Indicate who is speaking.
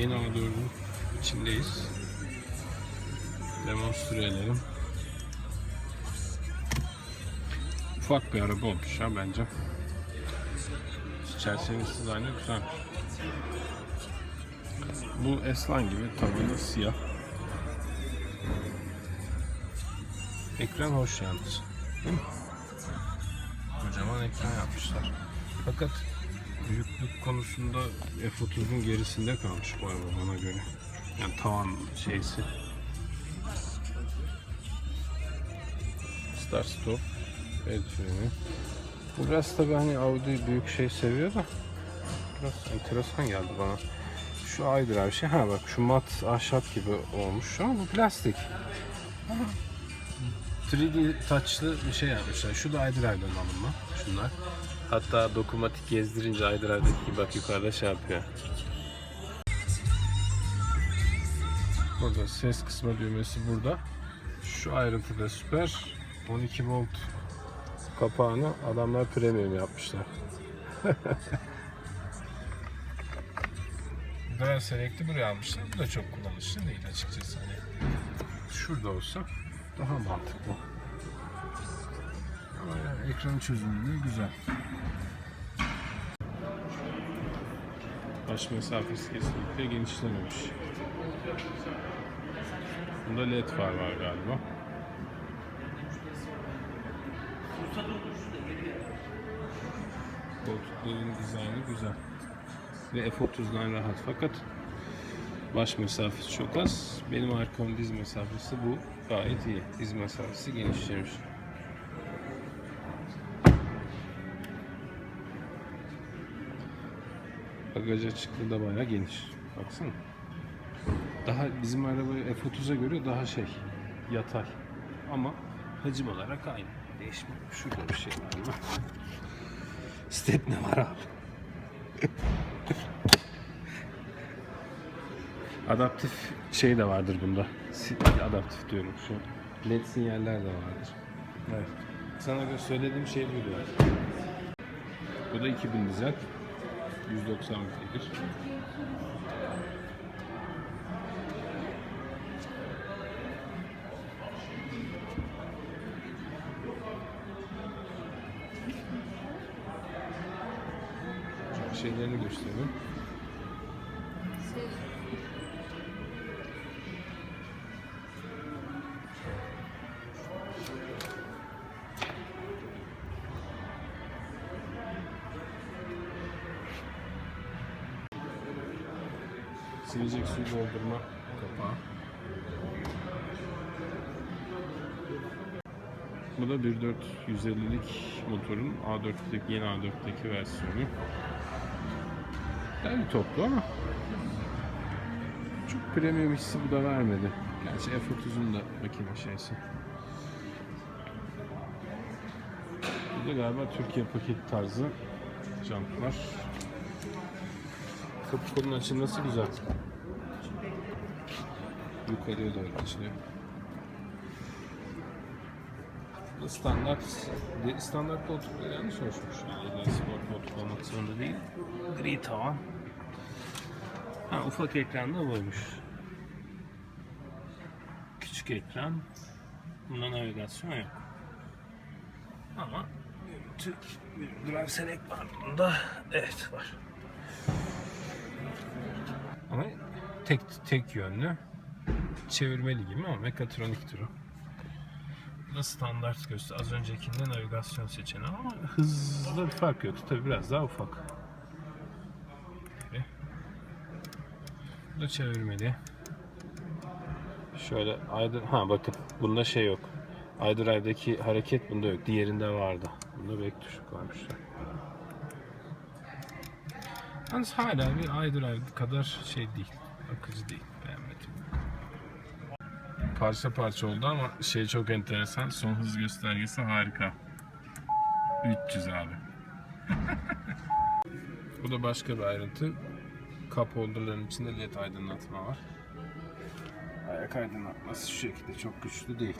Speaker 1: yeni A4'ün içindeyiz. Demonstre edelim. Ufak bir araba olmuş ya bence. Çerçevesi dizaynı güzel. Bu S-Line gibi tabanı siyah. Ekran hoş yalnız. Değil mi? Kocaman ekran yapmışlar. Fakat büyüklük konusunda F30'un gerisinde kalmış bu araba bana göre. Yani tavan şeysi. Start stop. El freni. Bu biraz tabi hani Audi büyük şey seviyor da biraz enteresan geldi bana. Şu iDrive şey ha bak şu mat ahşap gibi olmuş ama bu plastik. 3D touchlı bir şey yapmışlar. Şu da iDrive'dan alınma. Şunlar. Hatta dokunmatik gezdirince iDrive'daki bak yukarıda şey yapıyor. Burada ses kısma düğmesi burada. Şu ayrıntı da süper. 12 volt kapağını adamlar premium yapmışlar. Dual Select'i buraya almışlar. Bu da çok kullanışlı değil açıkçası. Hani şurada olsa daha mantıklı. Ama ekran çözünürlüğü güzel. Baş mesafesi kesinlikle genişlememiş. Bunda led far var galiba. Koltukların dizaynı güzel. Ve F30'dan rahat fakat baş mesafesi çok az. Benim arkamın diz mesafesi bu gayet iyi. Diz mesafesi genişlemiş. Bagaj açıklığı da bayağı geniş. Baksana. Daha bizim araba F30'a göre daha şey yatay. Ama hacim olarak aynı. Değişmiyor. Şurada bir şey var mı? Step ne var abi? Adaptif şey de vardır bunda. Adaptif diyorum şu. LED sinyaller de vardır. Evet. Sana söylediğim şey buydu. Bu da 2000 dizel. 190 beygir. Şeylerini göstereyim. Silecek su doldurma kapağı. Bu da 1.4 motorun A4'teki yeni A4'teki versiyonu. Derli toplu ama çok premium hissi bu da vermedi. Gerçi F30'un da makine şeysi. Bu da galiba Türkiye paket tarzı jantlar. Kapı kolun açılması güzel. Yukarıya doğru açılıyor. Standart, standart koltukları yanlış oluşmuş. Yani illa spor koltuk olmak zorunda değil. Gri tavan. Ha, ufak ekran da buymuş. Küçük ekran. Bunda navigasyon yok. Ama Türk Drive Select var bunda. Evet var. Ama tek tek yönlü çevirmeli gibi ama mekatroniktir o. Bu da standart göster. Az öncekinde navigasyon seçeneği ama hızda bir fark yok. Tabi biraz daha ufak. Gibi. Bu da çevirmeli. Şöyle aydın ha bakın bunda şey yok. iDrive'deki hareket bunda yok. Diğerinde vardı. Bunda bek tuşu koymuşlar. Yalnız hala bir iDrive kadar şey değil. Akıcı değil. Beğenmedim. Parça parça oldu ama şey çok enteresan. Son hız göstergesi harika. 300 abi. Bu da başka bir ayrıntı. Cup holder'ların içinde led aydınlatma var. Ayak aydınlatması şu şekilde çok güçlü değil.